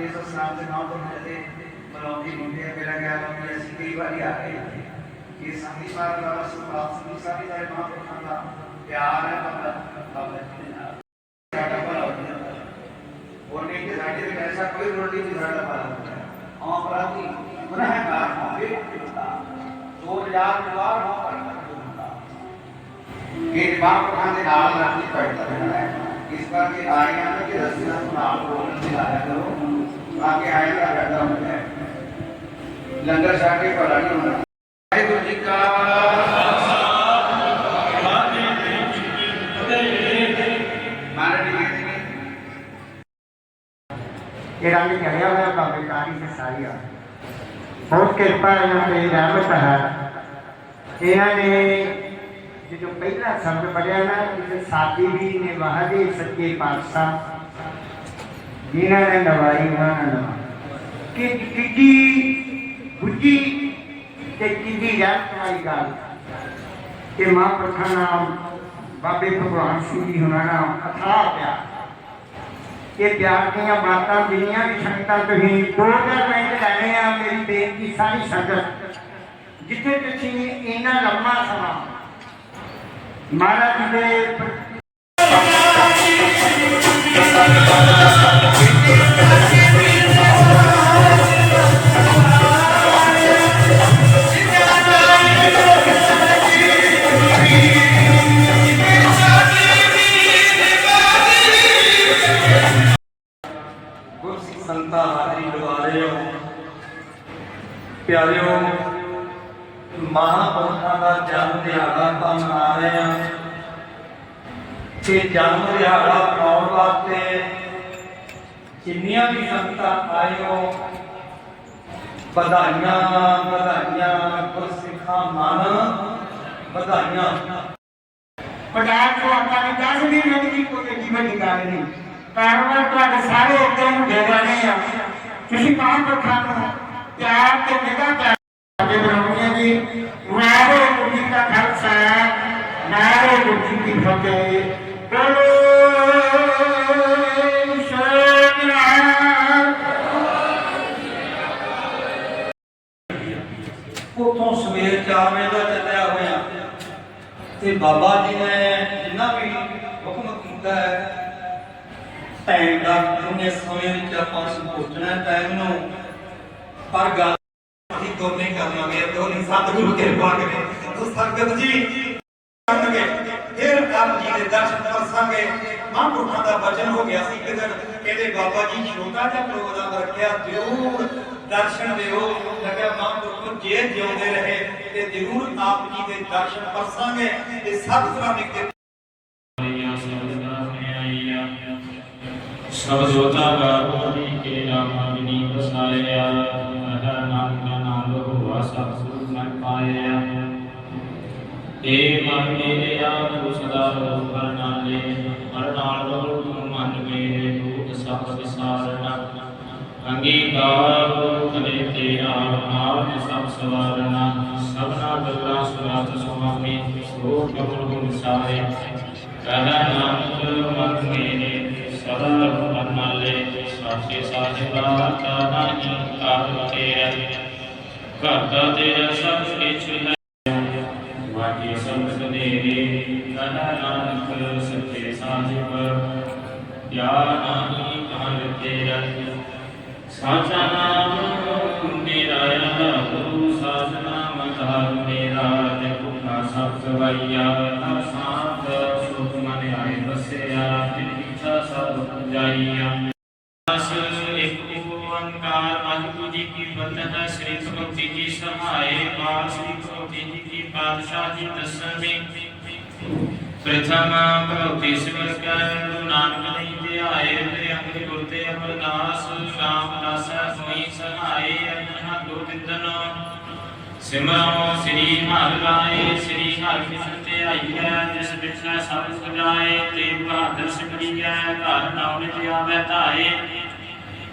ਇਸ ਸਨਾਮ ਦੇ ਨਾਮ ਤੋਂ ਤੇ ਮਨੋਂ ਦੀ ਮੁੰਡੇ ਮੇਰਾ ਗਿਆ ਕਿ ਅਸੀਂ ਕਈ ਵਾਰੀ ਆ ਗਏ ਇਹ ਸੰਗੀ ਸਾਰ ਦਾ ਸੁਭਾਅ ਸੰਗੀ ਸਾਰੀ ਦਾ ਮਹਾਂਪੁਰਖਾਂ ਦਾ ਪਿਆਰ ਹੈ ਬਾਬਾ ਬਾਬਾ ਜੀ ਦੇ ਨਾਲ। ਸਾਡਾ ਭਲਾ ਹੋ ਜਾਂਦਾ। ਉਹ ਨਹੀਂ ਕਿ ਸਾਡੇ ਵਿੱਚ ਐਸਾ ਕੋਈ ਰੋਟੀ ਨਹੀਂ ਸਾਡਾ ਭਲਾ ਹੁੰਦਾ ਹਾਂ ਬਰਾਤੀ ਗੁਨਾਹਗਾਰ ਹੋਵੇ ਸੋ ਯਾਰ ਜਵਾਰ ਹੋ ਕਰਦਾ ਇਹ ਮਹਾਂਪੁਰਖਾਂ ਦੇ ਨਾਲ ਰਾਤੀ ਪੜਦਾ ਰਹਿਣਾ ਹੈ। ਇਸ ਕਰਕੇ ਆਇਆਂ ਨੇ ਕਿ ਰਸਨਾ ਨੂੰ ਨਾਲ ਬੋਲਣ ਦੀ ਆਇਆ ਕਰੋ ਤਾਂ ਕਿ ਆਇਆਂ ਦਾ ਫਾਇਦਾ ਹੁੰਦਾ ਹੈ ਲੰਗਰ ਛਕ ਕੇ ਭਲਾ ਨਹੀਂ ਹੋਣਾ ਵਾਹਿਗੁਰੂ ਜੀ ਕਾ ਮਾਰੇ ਜੀ ਇਹ ਰੰਗ ਚੜਿਆ ਹੋਇਆ ਬਾਬੇ ਕਾਲੀ ਤੇ ਸਾਰੀਆ ਬਹੁਤ ਕਿਰਪਾ ਹੈ ਇਹਨਾਂ ਤੇ ਰਹਿਮਤ ਹੈ ਇਹਨਾਂ ਨੇ ਜਦੋਂ ਪਹਿਲਾ ਸ਼ਬਦ ਪੜਿਆ ਨਾ ਕਿ ਸਾਡੀ ਵੀ ਨੇ ਵਾਹਦੇ ਸੱਚੇ ਪਾਤਸ਼ਾਹ। ਜਿਨ੍ਹਾਂ ਨੇ ਨਵਾਈ ਉਹਨਾਂ ਨੇ। ਨਵਾ ਤੇ ਕਿੱਡੀ ਰਹਿਮਤ ਵਾਲੀ ਗੱਲ। ਕਿ ਮਹਾਂਪੁਰਖਾਂ ਨਾਮ ਬਾਬੇ ਭਗਵਾਨ ਸਿੰਘ ਜੀ ਹੋਣਾ ਨਾਮ ਅਥਾਹ ਪਿਆ। ਇਹ ਪਿਆਰ ਦੀਆਂ ਬਾਤਾਂ ਜਿੰਨੀਆਂ ਵੀ ਸੰਗਤਾਂ ਤੁਸੀਂ ਦੋ ਚਾਰ ਮਿੰਟ ਲੈਣੇ ਆ, ਮੇਰੀ ਬੇਨਤੀ ਸਾਰੀ ਸੰਗਤ। ਜਿੱਥੇ ਤੁਸੀਂ ਇੰਨਾ ਲੰਮਾ ਸਮਾਂ ਮਹਾਰਾਜ ਜੀ ਦੇ ਪ- ਹਾਜ਼ਰੀ ਲਵਾ ਰਹੇ ਹੋ। ਪਿਆਰਿਓ ਮਹਾਂਪੁਰਖਾਂ ਦਾ ਜਨਮ ਦਿਹਾੜਾ ਆਪਾਂ ਮਨਾ ਰਹੇ ਹਾਂ। ਤੇ ਜਨਮ ਦਿਹਾੜਾ ਮਨਾਉਣ ਵਾਸਤੇ ਜਿੰਨੀਆਂ ਵੀ ਸੰਗਤਾਂ ਆਏ ਹੋ, ਵਧਾਈਆਂ ਵਧਾਈਆਂ, ਗੁਰਸਿੱਖਾਂ ਮਨ ਵਧਾਈਆਂ। ਪਟਾਕ ਤੋਂ ਨੇ 10 ਦਿਨ ਲੱਗ ਕੋਈ ਏਡੀ ਵੱਡੀ ਕਾਰੋਬਾਰ ਤੁਹਾਡੇ ਸਾਰੇ ਇੱਦਾਂ ਨੂੰ ਦੇ ਦੇਣੇ ਆ। ਤੁਸੀਂ ਮਹਾਂਪੁਰਖਾਂ ਨੂੰ ਪਿਆਰ ਤੇ ਨਿਗਾਹ ਪਿਆਰ ਬਣਾਉਣੀ ਹੈ ਜੀ। ਵਾਹਿਗੁਰੂ ਜੀ ਦਾ ਖਾਲਸਾ, ਵਾਹਿਗੁਰੂ ਜੀ ਕੀ ਫਤਿਹ। ਬੋਲੋ ਉਤੋਂ ਸਵੇਰ 4 ਵਜੇ ਦਾ ਚੱਲਿਆ ਹੋਇਆ। ਤੇ ਬਾਬਾ ਜੀ ਨੇ ਜਿੰਨਾ ਵੀ ਹੁਕਮ ਕੀਤਾ ਹੈ ਟਾਈਮ ਦਾ, ਉਹਨੇ ਸਮੇਂ ਵਿੱਚ ਆਪਾਂ ਸੰਪੋਚਣਾ ਟਾਈਮ ਨੂੰ। ਪਰ ਗੱਲ ਅਸੀਂ ਦੋਨੇ ਕਰਾਂਗੇ ਦੋਨੇ ਸਤਿਗੁਰੂ ਕਿਰਪਾ ਕਰੇ ਤੋ ਸੰਗਤ ਜੀ ਕਰਨਗੇ ਫਿਰ ਆਪ ਜੀ ਦੇ ਦਰਸ਼ਨ ਕਰਸਾਂਗੇ ਮਹਾਂਪੁਰਖਾਂ ਦਾ ਵਚਨ ਹੋ ਗਿਆ ਸੀ ਕਿ ਦਿਨ ਕਹਿੰਦੇ ਬਾਬਾ ਜੀ ਛੋਟਾ ਜਿਹਾ ਪ੍ਰੋਗਰਾਮ ਰੱਖਿਆ ਜ਼ਰੂਰ ਦਰਸ਼ਨ ਦਿਓ ਲੱਗਿਆ ਮਹਾਂਪੁਰਖ ਜੇ ਜਿਉਂਦੇ ਰਹੇ ਤੇ ਜ਼ਰੂਰ ਆਪ ਜੀ ਦੇ ਦਰਸ਼ਨ ਕਰਸਾਂਗੇ ਤੇ ਸਤਿਗੁਰਾਂ ਦੀ ਕਿਰਪਾ ਸਭ ਜੋਤਾ ਬਾਬੀ ਕੇ ਰਾਮਾਨੀ ਬਸਾਇਆ ਅਹ ਨਾਨਕ ਨਾਮ ਹੋਆ ਸਭ ਸੁਖ ਮਨ ਪਾਇਆ ਏ ਮਨ ਮੇਰੇ ਆਪ ਸਦਾ ਰੋ ਕਰਨਾਲੇ ਮਨ ਨਾਲ ਰੋ ਤੂੰ ਮਨ ਮੇਰੇ ਦੂਤ ਸਭ ਵਿਸਾਰਨਾ। ਅੰਗੀਕਾਰ ਕਰੇ ਤੇਰਾ ਨਾਮ ਸਭ ਸਵਾਰਨਾ। ਸਭਨਾ ਗੱਲਾਂ ਸੁਰਾਤ ਸੁਆਮੀ, ਸੋ ਕਬਰ ਹੋ ਵਿਸਾਰੇ ਕਹਦਾ ਨਾਨਕ ਮਨ ਮੇਰੇ, ਸਦਾ ਰੋ ਨਾਲੇ ਸਾਚੇ ਸਾਹਿਬਾ ਤਾ ਨਾਹੀ, ਆਪ ਤੇਰਾ। ਘਰ ਦਾ ਤੇਰਾ ਸਭ ਕੁਛ ਹੈ। ਵਾਜੀ ਸੰਗਤ ਨੇਰੇ ਕਹਦਾ ਨਾਨਕ ਸੱਚੇ ਸਾਹਿਬ ਯਾ ਨਾਹੀ ਕਾਲ ਤੇਰਾ ਸਾਚਾ ਨਾਮ ਮੇਰਾ ਆ ਗੁਰੂ, ਸਾਚ ਨਾਮ ਧਾਰ ਮੇਰਾ ਤੇ ਭੁਖਾ ਸਭ ਗਵਾਈਆ ਹਰ ਸਾਥ ਸੁਖ ਮਨ ਆਏ ਬਸਿਆ ਤਿਨ ਇੱਛਾ ਸਭ ਜਾਈਆ ਬੰਦਨਾ ਸ੍ਰੀ ਭਗਵਤੀ ਜੀ ਸਹਾਏ ਪਾਲ ਸ੍ਰੀ ਭਗਵਤੀ ਜੀ ਕੀ ਪਾਤਸ਼ਾਹ ਜੀ ਦਸਵੇਂ ਪ੍ਰਥਮ ਭਗਵਤੀ ਸਿਮਰ ਕੈ ਗੁਰੂ ਨਾਨਕ ਨਹੀਂ ਧਿਆਏ ਤੇ ਅੰਗ ਗੁਰ ਤੇ ਅਮਰਦਾਸ, ਸ਼ਾਮ ਦਾਸਾ ਸੋਈ ਸਹਾਏ ਅਨਹਾ ਦੋ ਦਿਨ ਸਿਮਰੋ, ਸ੍ਰੀ ਹਰਿ ਰਾਏ ਸ੍ਰੀ ਹਰਿ ਕ੍ਰਿਸ਼ਨ ਤੇ ਆਈਐ, ਜਿਸ ਵਿਚੈ ਸਭ ਸਜਾਏ ਤੇ ਬਹਾਦਰ ਸਿਮਰੀਐ ਘਰ ਨਾਉ ਤੇ ਆਵੈ ਧਾਏ।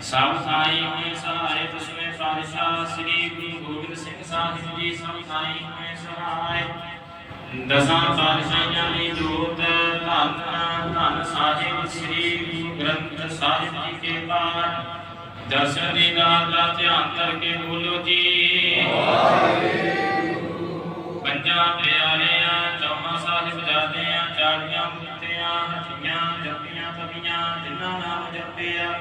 ਸਭ ਸਾਈ ਹੋਏ ਸਹਾਏ ਦਸਵੇਂ ਪਾਤਸ਼ਾਹ ਸ੍ਰੀ ਗੁਰੂ ਗੋਬਿੰਦ ਸਿੰਘ ਸਾਹਿਬ ਜੀ ਸਭ ਸਾਈ ਹੋਏ ਸਹਾਏ ਦਸਾਂ ਪਾਤਸ਼ਾਹਾਂ ਦੀ ਜੋਤ, ਧੰਨ ਧੰਨ ਸਾਹਿਬ ਸ੍ਰੀ ਗੁਰੂ ਗ੍ਰੰਥ ਸਾਹਿਬ ਜੀ ਕੇ ਪਾਠ। ਦਰਸ਼ਨ ਦੀ ਦਾਤ ਦਾ ਧਿਆਨ ਕਰਕੇ ਬੋਲੋ ਜੀ। ਪੰਜਾਂ ਪਿਆਰਿਆਂ, ਚੌਹਾਂ ਸਾਹਿਬ ਜਾਦਿਆਂ, ਚਾੜੀਆਂ ਮੁੱਤਿਆਂ ਹੱਟੀਆਂ ਜੱਪੀਆਂ ਤਵੀਆਂ ਜਿਨ੍ਹਾਂ ਨਾਮ ਜਪਿਆ।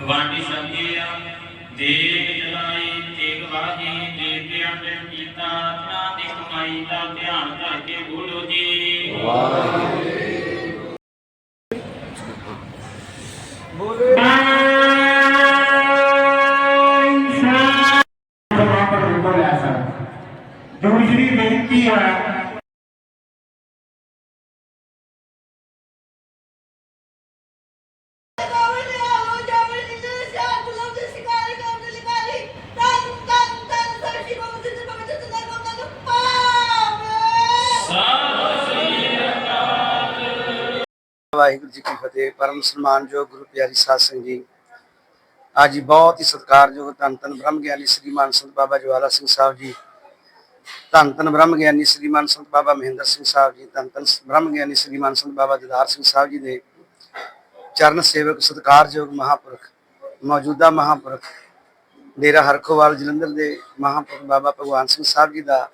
ਵਾਂਡੀ ਸੰਗਿਆ ਤਿਨਾਂ ਦੀ ਕਮਾਈ ਦਾ ਧਿਆਨ ਕਰਕੇ ਬੋਲੋ ਜੀ। ਦੂਸਰੀ ਬੇਨਤੀ ਹੈ ਵਾਹਿਗੁਰੂ ਜੀ ਕੀ ਫਤਿਹ, ਪਰਮ ਸਨਮਾਨਯੋਗ ਗੁਰੂ ਪਿਆਰੀ ਸਾਧ ਸੰਗਤ ਜੀ। ਅੱਜ ਬਹੁਤ ਹੀ ਸਤਿਕਾਰਯੋਗ ਧੰਨ ਧੰਨ ਬ੍ਰਹਮ ਗਿਆਨੀ ਸ੍ਰੀਮਾਨ ਸੰਤ ਬਾਬਾ ਜਵਾਲਾ ਸਿੰਘ ਸਾਹਿਬ ਜੀ। ਧੰਨ ਧੰਨ ਬ੍ਰਹਮ ਗਿਆਨੀ ਸ੍ਰੀਮਾਨ ਸੰਤ ਬਾਬਾ ਮਹਿੰਦਰ ਸਿੰਘ ਸਾਹਿਬ ਜੀ, ਧੰਨ ਧੰਨ ਬ੍ਰਹਮ ਗਿਆਨੀ ਸ੍ਰੀਮਾਨ ਸੰਤ ਬਾਬਾ ਜਦਾਰ ਸਿੰਘ ਸਾਹਿਬ ਜੀ ਦੇ ਚਰਨ ਸੇਵਕ, ਸਤਿਕਾਰਯੋਗ ਮਹਾਪੁਰਖ, ਮੌਜੂਦਾ ਮਹਾਪੁਰਖ, ਡੇਰਾ ਹਰਖੋਵਾਲ ਜਲੰਧਰ ਦੇ ਮਹਾਪੁਰਖ ਬਾਬਾ ਭਗਵਾਨ ਸਿੰਘ ਸਾਹਿਬ ਜੀ ਦਾ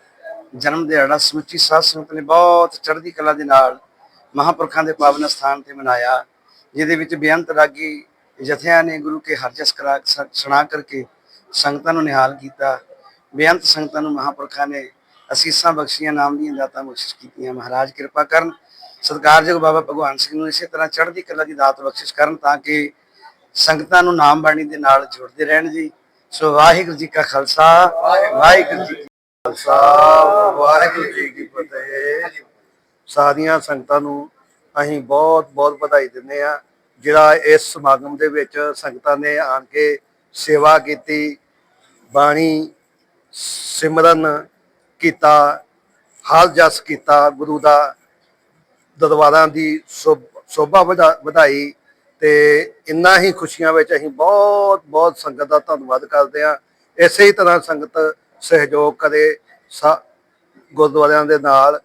ਜਨਮ ਦਿਹਾੜਾ ਸਮੁੱਚੀ ਸਾਧ ਸੰਗਤ ਨੇ ਬਹੁਤ ਚੜ੍ਹਦੀ ਕਲਾ ਦੇ ਨਾਲ ਮਹਾਪੁਰਖਾਂ ਦੇ ਪਾਵਨ ਸਥਾਨ ਤੇ ਮਨਾਇਆ, ਜਿਹਦੇ ਵਿੱਚ ਬੇਅੰਤ ਰਾਗੀ ਜਥਿਆਂ ਨੇ ਗੁਰੂ ਕੇ ਹਰਜਸ ਕਰਾ ਸੁਣਾ ਕਰਕੇ ਸੰਗਤਾਂ ਨੂੰ ਨਿਹਾਲ ਕੀਤਾ। ਬੇਅੰਤ ਸੰਗਤਾਂ ਨੂੰ ਮਹਾਪੁਰਖਾਂ ਨੇ ਅਸੀਸਾਂ ਬਖਸ਼ੀਆਂ, ਨਾਮ ਦੀਆਂ ਦਾਤਾਂ ਬਖਸ਼ਿਸ਼ ਕੀਤੀਆਂ। ਮਹਾਰਾਜ ਕਿਰਪਾ ਕਰਨ, ਸਤਿਕਾਰਯੋਗ ਬਾਬਾ ਭਗਵਾਨ ਸਿੰਘ ਨੂੰ ਇਸੇ ਤਰ੍ਹਾਂ ਚੜ੍ਹਦੀ ਕਲਾ ਦੀ ਦਾਤ ਬਖਸ਼ਿਸ਼ ਕਰਨ ਤਾਂ ਕਿ ਸੰਗਤਾਂ ਨੂੰ ਨਾਮ ਬਾਣੀ ਦੇ ਨਾਲ ਜੁੜਦੇ ਰਹਿਣ ਜੀ। ਸੋ ਵਾਹਿਗੁਰੂ ਜੀ ਕਾ ਖਾਲਸਾ ਵਾਹਿਗੁਰੂ ਜੀ ਕੀ ਖਾਲਸਾ, ਵਾਹਿਗੁਰੂ ਜੀ ਕੀ ਫਤਿਹ। ਸਾਰੀਆਂ ਸੰਗਤਾਂ ਨੂੰ ਅਸੀਂ ਬਹੁਤ ਬਹੁਤ ਵਧਾਈ ਦਿੰਦੇ ਆ ਜਿਹੜਾ ਇਸ ਸਮਾਗਮ ਦੇ ਵਿੱਚ ਸੰਗਤਾਂ ਨੇ ਆਣ ਕੇ ਸੇਵਾ ਕੀਤੀ, ਬਾਣੀ ਸਿਮਰਨ ਕੀਤਾ ਹਾਲ ਜਸ ਕੀਤਾ, ਗੁਰੂ ਦਾ ਦਰਬਾਰਾਂ ਦੀ ਸੋਭ- ਸੋਭਾ ਵਧਾ- ਵਧਾਈ ਤੇ ਇੰਨਾ ਹੀ ਖੁਸ਼ੀਆਂ ਵਿੱਚ ਅਸੀਂ ਬਹੁਤ ਬਹੁਤ ਸੰਗਤ ਦਾ ਧੰਨਵਾਦ ਕਰਦੇ ਹਾਂ। ਇਸੇ ਹੀ ਤਰ੍ਹਾਂ ਸੰਗਤ ਸਹਿਯੋਗ ਕਰੇ, ਸਾ- ਗੁਰਦੁਆਰਿਆਂ ਦੇ ਨਾਲ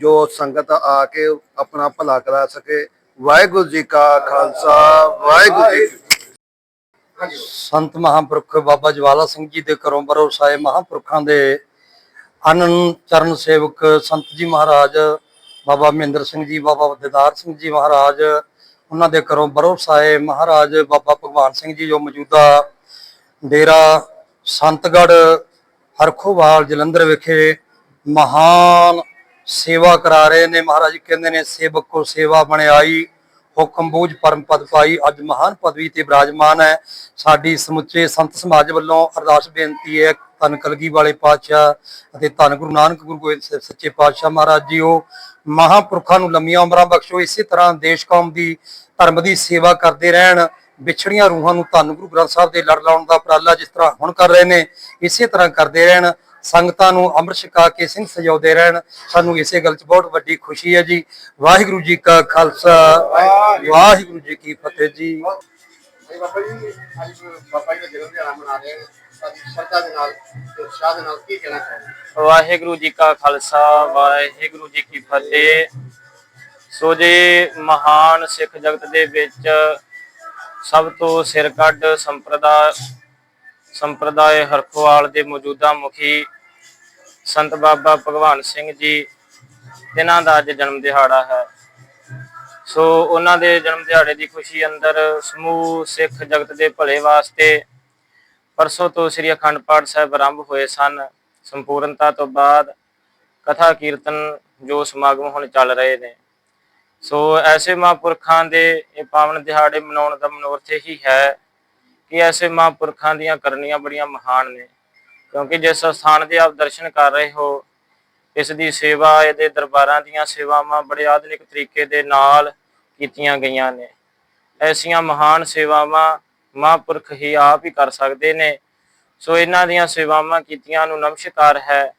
ਜੋ ਸੰਗਤ ਆ ਕੇ ਆਪਣਾ ਭਲਾ ਕਰਾ ਸਕੇ। ਵਾਹਿਗੁਰੂ ਜੀ ਕਾ ਖਾਲਸਾ, ਵਾਹਿਗੁਰੂ ਜੀ ਸੰਤ ਮਹਾਂਪੁਰਖ ਬਾਬਾ ਜਵਾਲਾ ਸਿੰਘ ਜੀ ਦੇ ਘਰੋਂ ਬਰੋਸਾਏ ਮਹਾਂਪੁਰਖਾਂ ਦੇ ਅਨੰਨ ਚਰਨ ਸੇਵਕ ਸੰਤ ਜੀ ਮਹਾਰਾਜ, ਬਾਬਾ ਮਹਿੰਦਰ ਸਿੰਘ ਜੀ, ਬਾਬਾ ਦਿਦਾਰ ਸਿੰਘ ਜੀ ਮਹਾਰਾਜ, ਉਹਨਾਂ ਦੇ ਘਰੋਂ ਬਰੋਸਾਏ ਮਹਾਰਾਜ, ਬਾਬਾ ਭਗਵਾਨ ਸਿੰਘ ਜੀ ਜੋ ਮੌਜੂਦਾ ਡੇਰਾ ਸੰਤਗੜ ਹਰਖੋਵਾਲ, ਜਲੰਧਰ ਵਿਖੇ ਮਹਾਨ ਸੇਵਾ ਕਰਾ ਰਹੇ ਨੇ। ਮਹਾਰਾਜ ਜੀ ਕਹਿੰਦੇ ਨੇ, ਸੇਵਕ ਕੋ ਸੇਵਾ ਬਣਾਈ ਹੁਕਮ ਬੂਝ ਪਰਮ ਪਦ ਪਾਈ। ਅੱਜ ਮਹਾਨ ਪਦਵੀ ਤੇ ਬਿਰਾਜਮਾਨ ਹੈ। ਸਾਡੀ ਸਮੁੱਚੇ ਸੰਤ ਸਮਾਜ ਵੱਲੋਂ ਅਰਦਾਸ ਬੇਨਤੀ ਹੈ, ਧੰਨ ਕਲਗੀ ਵਾਲੇ ਪਾਤਸ਼ਾਹ ਅਤੇ ਧੰਨ ਗੁਰੂ ਨਾਨਕ ਗੁਰੂ ਗੋਬਿੰਦ ਸਾਹਿਬ ਸੱਚੇ ਪਾਤਸ਼ਾਹ ਮਹਾਰਾਜ ਜੀ ਉਹ ਮਹਾਂਪੁਰਖਾਂ ਨੂੰ ਲੰਮੀਆਂ ਉਮਰਾਂ ਬਖਸ਼ੋ। ਇਸੇ ਤਰ੍ਹਾਂ ਦੇਸ਼ ਕੌਮ ਦੀ, ਧਰਮ ਦੀ ਸੇਵਾ ਕਰਦੇ ਰਹਿਣ। ਵਿਛੜੀਆਂ ਰੂਹਾਂ ਨੂੰ ਧੰਨ ਗੁਰੂ ਗ੍ਰੰਥ ਸਾਹਿਬ ਦੇ ਲੜ ਲਾਉਣ ਦਾ ਉਪਰਾਲਾ ਜਿਸ ਤਰ੍ਹਾਂ ਹੁਣ ਕਰ ਰਹੇ ਨੇ, ਇਸੇ ਤਰ੍ਹਾਂ ਕਰਦੇ ਰਹਿਣ। ਸੰਗਤਾਂ ਨੂੰ ਅੰਮ੍ਰਿਤ ਛਕਾ ਕੇ ਸਿੰਘ ਸਜਾਉਂਦੇ ਰਹਿਣ। ਸਾਨੂੰ ਇਸੇ ਗੱਲ 'ਚ ਬਹੁਤ ਵੱਡੀ ਖੁਸ਼ੀ ਹੈ ਜੀ। ਵਾਹਿਗੁਰੂ ਜੀ ਕਾ ਖਾਲਸਾ। ਵਾਹਿਗੁਰੂ। ਜੀ ਕੀ ਫਤਿਹ ਜੀ। ਬਾਬਾ ਅੱਜ ਬਾਬਾ ਦਾ ਜਨਮ ਮਨਾ ਰਹੇ ਹਾਂ? ਵਾਹਿਗੁਰੂ ਜੀ ਕਾ ਖਾਲਸਾ ਵਾਹਿਗੁਰੂ ਜੀ ਕੀ ਫਤਿਹ। ਸੋ ਜੇ ਮਹਾਨ ਸਿੱਖ ਜਗਤ ਦੇ ਵਿੱਚ ਸਭ ਤੋਂ ਸਿਰ ਕੱਢ ਸੰਪਰਦਾ ਸੰਪਰਦਾਇ ਹਰਖਵਾਲ ਦੇ ਮੌਜੂਦਾ ਮੁਖੀ ਸੰਤ ਬਾਬਾ ਭਗਵਾਨ ਸਿੰਘ ਜੀ, ਇਹਨਾਂ ਦਾ ਅੱਜ ਜਨਮ ਦਿਹਾੜਾ ਹੈ। ਸੋ ਉਹਨਾਂ ਦੇ ਜਨਮ ਦਿਹਾੜੇ ਦੀ ਖੁਸ਼ੀ ਅੰਦਰ ਸਮੂਹ ਸਿੱਖ ਜਗਤ ਦੇ ਭਲੇ ਵਾਸਤੇ ਪਰਸੋਂ ਤੋਂ ਸ੍ਰੀ ਅਖੰਡ ਪਾਠ ਸਾਹਿਬ ਆਰੰਭ ਹੋਏ ਸਨ। ਸੰਪੂਰਨਤਾ ਤੋਂ ਬਾਅਦ ਕਥਾ ਕੀਰਤਨ ਜੋ ਸਮਾਗਮ ਹੁਣ ਚੱਲ ਰਹੇ ਨੇ। ਸੋ ਐਸੇ ਮਹਾਂਪੁਰਖਾਂ ਦੇ ਇਹ ਪਾਵਨ ਦਿਹਾੜੇ ਮਨਾਉਣ ਦਾ ਮਨੋਰਥ ਹੀ ਹੈ ਕਿ ਐਸੇ ਮਹਾਂਪੁਰਖਾਂ ਦੀਆਂ ਕਰਨੀਆਂ ਬੜੀਆਂ ਮਹਾਨ ਨੇ। ਕਿਉਂਕਿ ਜਿਸ ਸਥਾਨ ਦੇ ਆਪ ਦਰਸ਼ਨ ਕਰ ਰਹੇ ਹੋ, ਇਸ ਦੀ ਸੇਵਾ, ਇਹਦੇ ਦਰਬਾਰਾਂ ਦੀਆਂ ਸੇਵਾਵਾਂ ਬੜੇ ਆਧੁਨਿਕ ਤਰੀਕੇ ਦੇ ਨਾਲ ਕੀਤੀਆਂ ਗਈਆਂ ਨੇ। ਐਸੀਆਂ ਮਹਾਨ ਸੇਵਾਵਾਂ ਮਹਾਂਪੁਰਖ ਹੀ ਆਪ ਹੀ ਕਰ ਸਕਦੇ ਨੇ। ਸੋ ਇਹਨਾਂ ਦੀਆਂ ਸੇਵਾਵਾਂ ਕੀਤੀਆਂ ਨੂੰ ਨਮਸਕਾਰ ਹੈ,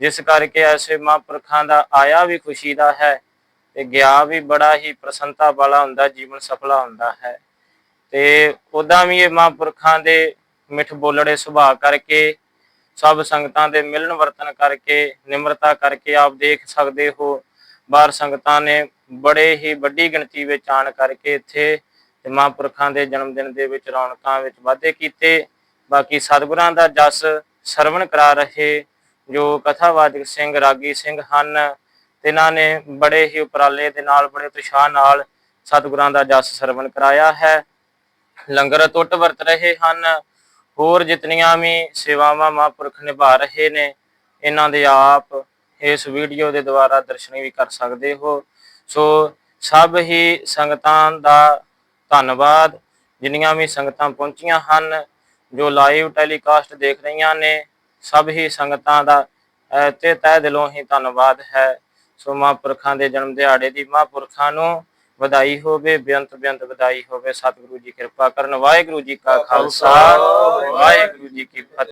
ਜਿਸ ਕਰਕੇ ਐਸੇ ਮਹਾਂਪੁਰਖਾਂ ਦਾ ਆਇਆ ਵੀ ਖੁਸ਼ੀ ਦਾ ਹੈ ਤੇ ਗਿਆ ਵੀ ਬੜਾ ਹੀ ਪ੍ਰਸੰਨਤਾ ਵਾਲਾ ਹੁੰਦਾ, ਜੀਵਨ ਸਫਲਾ ਹੁੰਦਾ ਹੈ। ਤੇ ਉਦਾਂ ਵੀ ਇਹ ਮਹਾਂਪੁਰਖਾਂ ਦੇ ਮਿੱਠ ਬੋਲੜੇ ਸੁਭਾਅ ਕਰਕੇ ਸਭ ਸੰਗਤਾਂ ਦੇ ਮਿਲਣ ਵਰਤਨ ਕਰਕੇ, ਨਿਮਰਤਾ ਕਰਕੇ ਆਪ ਦੇਖ ਸਕਦੇ ਹੋ। ਬਾਹਰ ਸੰਗਤਾਂ ਨੇ ਬੜੇ ਹੀ ਵੱਡੀ ਗਿਣਤੀ ਵਿੱਚ ਆਣ ਕਰਕੇ ਇੱਥੇ ਤੇ ਮਹਾਂਪੁਰਖਾਂ ਦੇ ਜਨਮ ਦਿਨ ਦੇ ਵਿੱਚ ਰੌਣਕਾਂ ਵਿੱਚ ਵਾਧੇ ਕੀਤੇ। ਬਾਕੀ ਸਤਿਗੁਰਾਂ ਦਾ ਜਸ ਸਰਵਣ ਕਰਾ ਰਹੇ ਜੋ ਕਥਾਵਾਚਕ ਸਿੰਘ ਰਾਗੀ ਸਿੰਘ ਹਨ ਇਹਨਾਂ ਨੇ ਬੜੇ ਹੀ ਉਪਰਾਲੇ ਦੇ ਨਾਲ, ਬੜੇ ਉਤਸ਼ਾਹ ਨਾਲ ਸਤਿਗੁਰਾਂ ਦਾ ਜਸ ਸਰਵਣ ਕਰਾਇਆ ਹੈ। ਲੰਗਰ ਟੁੱਟ ਵਰਤ ਰਹੇ ਹਨ। ਹੋਰ ਜਿਤਨੀਆਂ ਵੀ ਸੇਵਾਵਾਂ ਮਹਾਂਪੁਰਖ ਨਿਭਾ ਰਹੇ ਨੇ ਇਹਨਾਂ ਦੇ ਆਪ ਇਸ ਵੀਡੀਓ ਦੇ ਦੁਆਰਾ ਦਰਸ਼ਨ ਵੀ ਕਰ ਸਕਦੇ ਹੋ। ਸੋ ਸਭ ਹੀ ਸੰਗਤਾਂ ਦਾ ਧੰਨਵਾਦ। ਜਿੰਨੀਆਂ ਵੀ ਸੰਗਤਾਂ ਪਹੁੰਚੀਆਂ ਹਨ ਜੋ ਲਾਈਵ ਟੈਲੀਕਾਸਟ ਦੇਖ ਰਹੀਆਂ ਨੇ ਸਭ ਹੀ ਸੰਗਤਾਂ ਦਾ ਅਹ, ਤੇ ਤਹਿ ਦਿਲੋਂ ਹੀ ਧੰਨਵਾਦ ਹੈ। ਸੋ ਮਹਾਂਪੁਰਖਾਂ ਦੇ ਜਨਮ ਦਿਹਾੜੇ ਦੀ ਮਹਾਂਪੁਰਖਾਂ ਨੂੰ ਵਧਾਈ ਹੋਵੇ ਬੇਅੰਤ ਬੇਅੰਤ ਵਧਾਈ ਹੋਵੇ। ਸਤਿਗੁਰੂ ਜੀ ਕਿਰਪਾ ਕਰਨ। ਵਾਹਿਗੁਰੂ ਜੀ ਕਾ ਖਾਲਸਾ। ਵਾਹਿਗੁਰੂ ਜੀ ਕੀ ਫਤਿਹ।